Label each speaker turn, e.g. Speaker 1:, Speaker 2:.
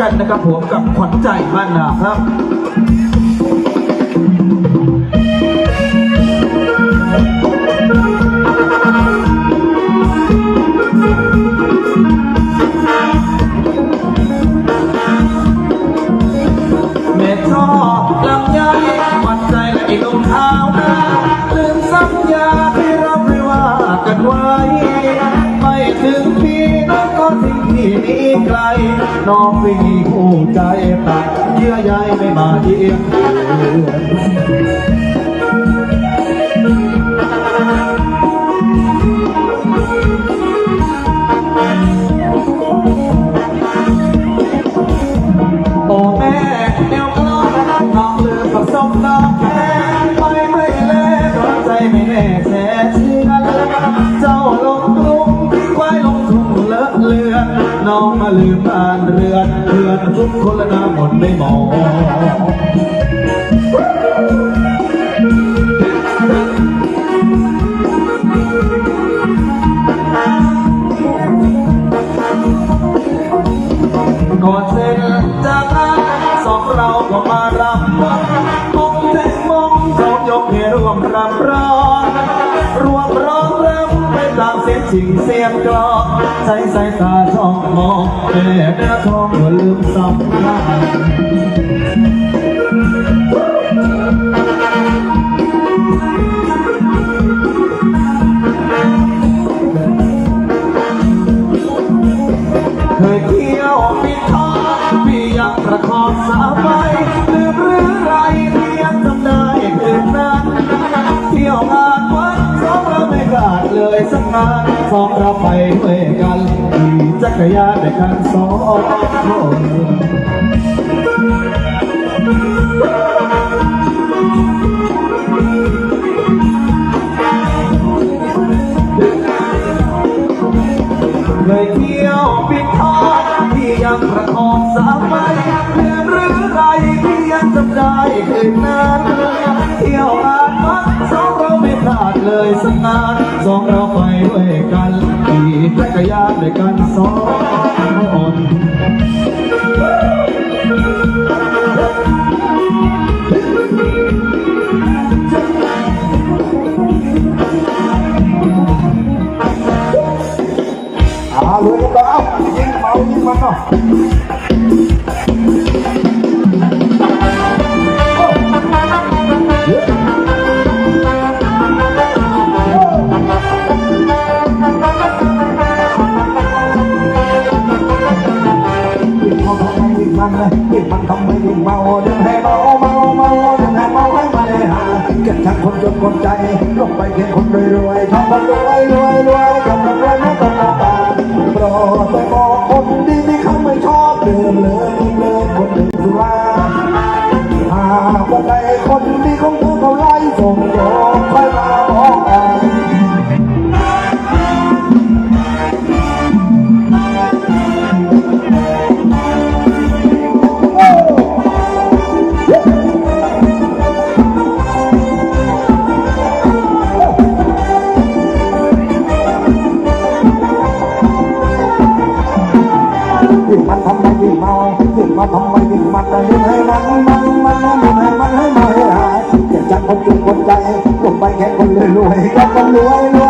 Speaker 1: กันนะครับผมกับขวัญใจบ้านนาครับ ไกล น้องไม่มีคู่ใจตัดเยื่อใยไม่มาเยี่ยม น้องมาลืมบ้านเรือนเพื่อนทุกคนละน้ำหมดไม่มองก่อนเส้นจากนั้นสองเราก็มารำวัดมงแทงมงสองยกให้ร่วมรำร้องรวมร้องรำไปตามเสียงชิงเสียงกลอง ใช้สายตาช่องมองแม่เนื้อทองก็ลืมสำคัญเคยเที่ยวปิดทองพี่ยังประคองสาวไป สักงานสองเราไปด้วยกันขี่จักรยานด้วยกันสองคนเคยเที่ยวปิดทองพี่ยังประคองสาวไปลืมหรือไรพี่ยังจำได้คืนนั้นเที่ยวงานวัดสอง พลาดเลยสักงานสองเราไปด้วยกันขี่จักรยานด้วยกันสองคน
Speaker 2: อาลุยกันแล้วยิงเมายิงมันเนาะ ยิงมันทำไมยิงเมาดึงให้เมาเมาเมาดึงให้เมาให้มาเลยหาเก็บทั้งคนจนคนใจลงไปเก็บคนรวยรวยทอบคนรวยรวยรวย คนจนคนใจลงไปแค่คนรวยรวยกับคนรวยรวยรวย